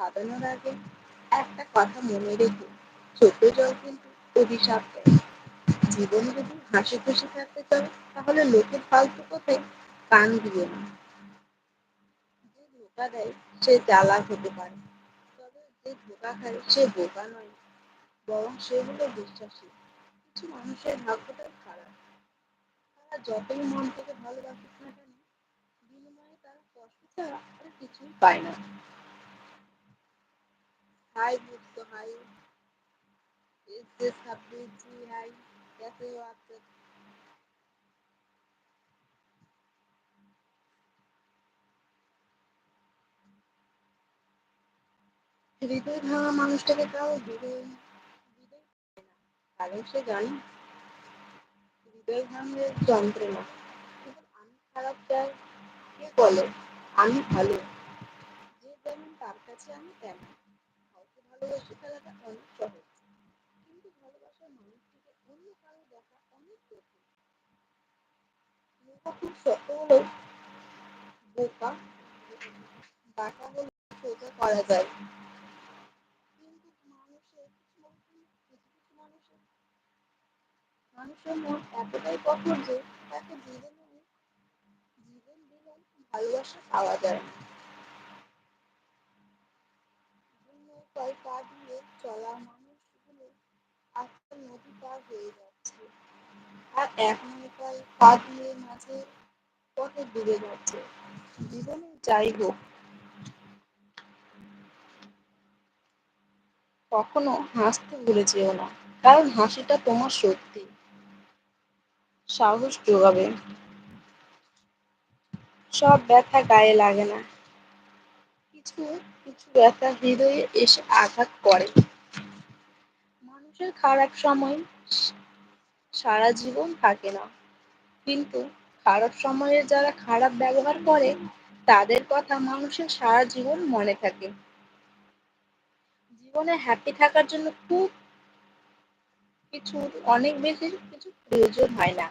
কাঁদানোর আগে একটা কথা মনে রেখো ছোট জল কিন্তু অভিশাপ দেয়। যদি হাসি খুশি থাকতে চাও তাহলে লোকের ফালতু কথায় কান দিও না। যে ধোকা দেয়, সে চালাক হতে পারে। তবে যে ধোকা খায়, সে বোকা নয়, বরং সে হলো বিশ্বাসী। কিছু মানুষের ভাগ্যটাই খারাপ। তারা যতই মন থেকে ভালোবাসুক না কেন তারা কষ্ট ছাড়া আর কিছুই পায় না हाय मुझको हाय इससे छब्बीस जी हाय कैसे हो आप सब হৃদয় ভাঙা মানুষটাকে তাও বিদায় বিদায় করে না কারণ সে জানে হৃদয় ভাঙলে যন্ত্রণা কিন্তু আমি খারাপ চাই কে বলে আমি ভালো। যে যেমন তার কাছে আমি তেমন। কাউকে ভালোবেসে ফেলাটা অনেক সহজ। কিন্তু ভালোবাসার মানুষটিকে অন্য কারও দেখা অনেক কঠিন। মেয়েটা খুব শক্ত হলেও বোকা। বাঁকা হলে সোজা করা যায়। মানুষের মন এতটাই কঠোর যে তাকে জীবনে ভালোবাসা পাওয়া যায় না। নৌকায় পা দিয়ে চলা মানুষগুলো আজকাল নদী পার হয়ে যাচ্ছে। আর এক নৌকায় পা দিয়ে মাঝে পথে ডুবে যাচ্ছে। জীবনে যাই হোক, কখনো হাসতে ভুলে যেও না, কারণ হাসিটা তোমার সত্যি সাহস যোগাবে। সব ব্যথা গায়ে লাগে না। কিছু কিছু ব্যথা হৃদয়ে এসে আঘাত করে। মানুষের খারাপ সময় সারা জীবন থাকে না। কিন্তু খারাপ সময়ে যারা খারাপ ব্যবহার করে, তাদের কথা মানুষের সারা জীবন মনে থাকে। জীবনে হ্যাপি থাকার জন্য খুব কিছু, অনেক বেশি কিছু প্রয়োজন হয় না।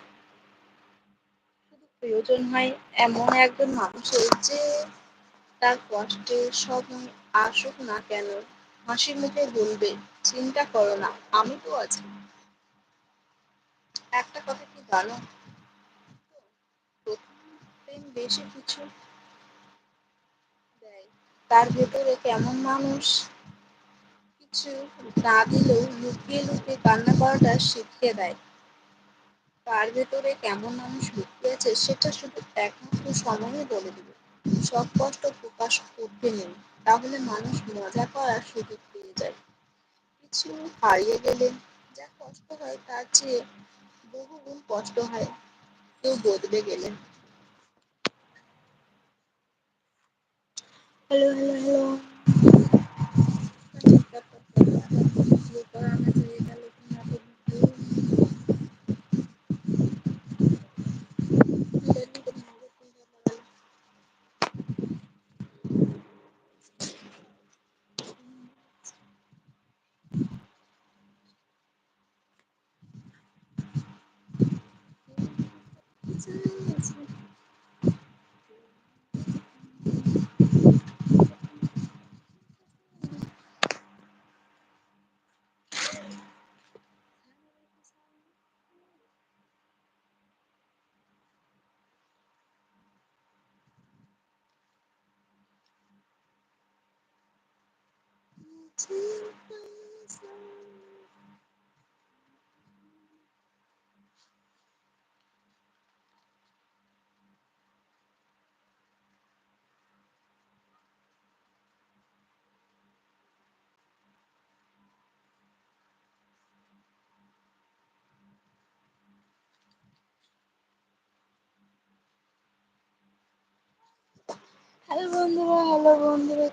প্রয়োজন হয়, এমন একজন মানুষের যে তার কষ্টে সময় আসুক না কেন হাসি মুখে বলবে, চিন্তা করো না, আমি তো আছি। একটা কথা কি জানো? প্রেম বেশি কিছু দেয়, তার ভেতরে কেমন মানুষ? কিছু না দিলেও লুকিয়ে লুকিয়ে কান্না করাটা শিখিয়ে দেয়। তার ভেতরে কেমন মানুষ লুকিয়ে আছে সেটা শুধু একমাত্র সময়ই বলে দেবে। সব কষ্ট প্রকাশ করতে নেই তাহলে মানুষ মজা করার সুযোগ পেয়ে যায়। কিছু হারিয়ে গেলে যা কষ্ট হয় তার চেয়ে বহু গুণ কষ্ট হয়। কেউ বদলে গেলে। হ্যালো হ্যালো হ্যালো হ্যালো বন্ধুরা হ্যালো বন্ধুরা